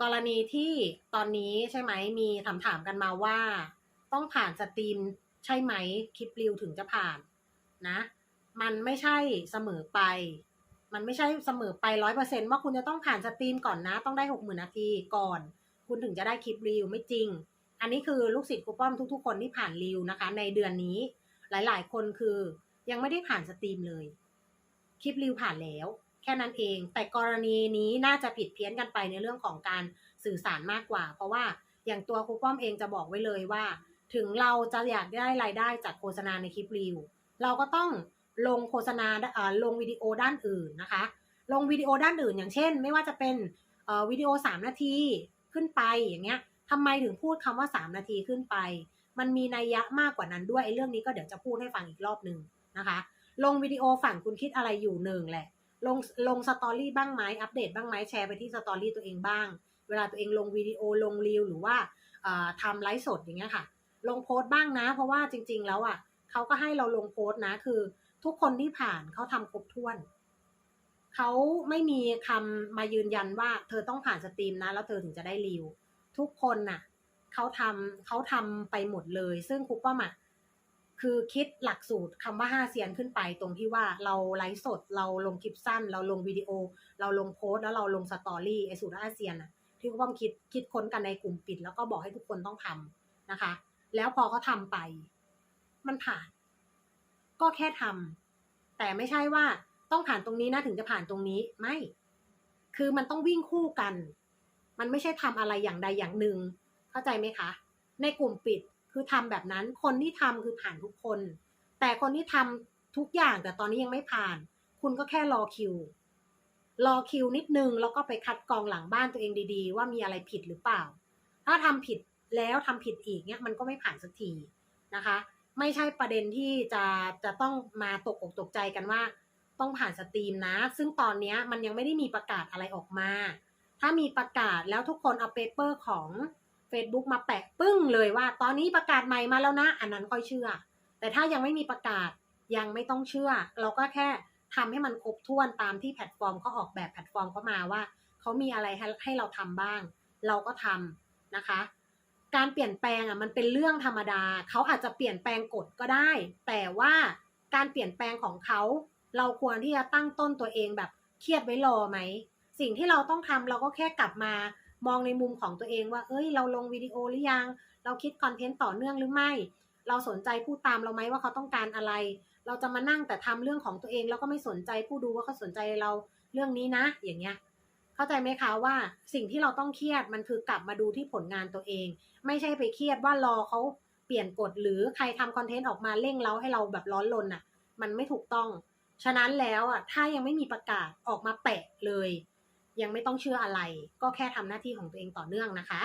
กรณีที่ตอนนี้ใช่ไหมมีถามถามๆกันมาว่า ต้องผ่านสตรีมใช่ไหมคลิปรีวถึงจะผ่านนะ มันไม่ใช่เสมอไป มันไม่ใช่เสมอไปร้อยเปอร์เซ็นว่าคุณจะต้องผ่านสตรีมก่อนนะ ต้องได้หกหมื่นนาทีก่อน คุณถึงจะได้คลิปรีวไม่จริง อันนี้คือลูกศิษย์ครูป้อมทุก ๆ คนที่ผ่านรีวนะคะ ในเดือนนี้หลาย ๆ คนคือยังไม่ได้ผ่านสตรีมเลย คลิปรีวผ่านแล้ว แค่นั้นเอง แต่กรณีนี้น่าจะผิดเพี้ยนกันไปในเรื่องของการสื่อสารมากกว่า เพราะว่าอย่างตัวครูป้อมเองจะบอกไว้เลยว่า ถึงเราจะอยากได้รายได้จากโฆษณาในคลิปรีวเราก็ต้องลงโฆษณาลงวิดีโอด้านอื่นนะคะ ลงวิดีโอด้านอื่น อย่างเช่น ไม่ว่าจะเป็นวิดีโอ 3 นาทีขึ้นไปอย่างเงี้ยทำไมถึงพูดคำว่า 3 นาทีขึ้นไป มันมีนัยยะมากกว่านั้นด้วยไอ้เรื่องนี้ก็เดี๋ยวจะพูดให้ฟังอีกรอบหนึ่งนะคะ ลงวิดีโอฝั่งคุณคิดอะไรอยู่หนึ่งแหละ ลงลงสตอรี่บ้างไหมอัปเดตบ้างไหมแชร์ไปที่สตอรี่ตัวเองบ้าง เวลาตัวเองลงวิดีโอลงรีวหรือว่าทำไลฟ์สดอย่างเงี้ยค่ะ ลงโพสต์บ้างนะ เพราะว่าจริง ๆ แล้วอะเขาก็ให้เราลงโพสต์นะ คือ ทุกคนที่ผ่านเขาทำครบถ้วนเขาไม่มีคำมายืนยันว่า เธอต้องผ่านสตรีมนะ แล้วเธอถึงจะได้รีวทุกคนน่ะเขาทำเขาทำไปหมดเลย ซึ่งครูป้อมอะ คือคิดหลักสูตรคำว่าห้าเซียนขึ้นไปตรงที่ว่าเราไลฟ์สดเราลงคลิปสั้น เราลงวิดีโอ เราลงโพสต์แล้วเราลงสตอรี่ไอสูตรห้าเซียนอะที่ครูป้อมคิดคิดค้นกันในกลุ่มปิด แล้วก็บอกให้ทุกคนต้องทำนะคะ แล้วพอเขาทำไป มันผ่าน ก็แค่ทำแต่ไม่ใช่ว่าต้องผ่านตรงนี้นะถึงจะผ่านตรงนี้ไม่ คือมันต้องวิ่งคู่กัน มันไม่ใช่ทำอะไรอย่างใดอย่างหนึ่ง เข้าใจไหมคะ ในกลุ่มปิด คือทำแบบนั้นคนที่ทำคือผ่านทุกคน แต่คนที่ทำทุกอย่างแต่ตอนนี้ยังไม่ผ่าน คุณก็แค่รอคิว รอคิวนิดนึงแล้วก็ไปคัดกรองหลังบ้านตัวเองดีๆ ว่ามีอะไรผิดหรือเปล่า ถ้าทำผิดแล้วทำผิดอีกเนี่ยมันก็ไม่ผ่านสักทีนะคะ ไม่ใช่ประเด็นที่จะจะต้องมาตกอกตกใจกันว่า ต้องผ่านสตรีมนะ ซึ่งตอนนี้มันยังไม่ได้มีประกาศอะไรออกมา ถ้ามีประกาศแล้วทุกคนเอาเปเปอร์ของ Facebook มาแปะปึ้งเลยว่า ตอนนี้ประกาศใหม่มาแล้วนะ อันนั้นค่อยเชื่อ แต่ถ้ายังไม่มีประกาศยังไม่ต้องเชื่อ เราก็แค่ทำให้มันครบถ้วนตามที่แพลตฟอร์มเขาออกแบบแพลตฟอร์มเขามาว่าเขามีอะไรให้ใหเราทำบ้าง เราก็ทำนะคะ การเปลี่ยนแปลงอะมันเป็นเรื่องธรรมดาเขาอาจจะเปลี่ยนแปลงกฎก็ได้ แต่ว่าการเปลี่ยนแปลงของเขาเราควรที่จะตั้งต้นตัวเองแบบเครียดไว้รอไหมสิ่งที่เราต้องทำเราก็แค่กลับมา มองในมุมของตัวเองว่า เอ้ย เราลงวิดีโอหรือยัง เราคิดคอนเทนต์ต่อเนื่องหรือไม่ เราสนใจผู้ตามเราไหมว่าเขาต้องการอะไร เราจะมานั่งแต่ทำเรื่องของตัวเองแล้วก็ไม่สนใจผู้ดูว่าเขาสนใจเราเรื่องนี้นะ อย่างเงี้ย เข้าใจไหมคะว่าสิ่งที่เราต้องเครียดมันคือกลับมาดูที่ผลงานตัวเอง ไม่ใช่ไปเครียดว่ารอเขาเปลี่ยนกฎหรือใครทำคอนเทนต์ออกมาเร่งเร้าให้เราแบบร้อนรนอะ มันไม่ถูกต้อง ฉะนั้นแล้วอะถ้ายังไม่มีประกาศออกมาแปะเลย ยังไม่ต้องเชื่ออะไร ก็แค่ทำหน้าที่ของตัวเองต่อเนื่องนะคะ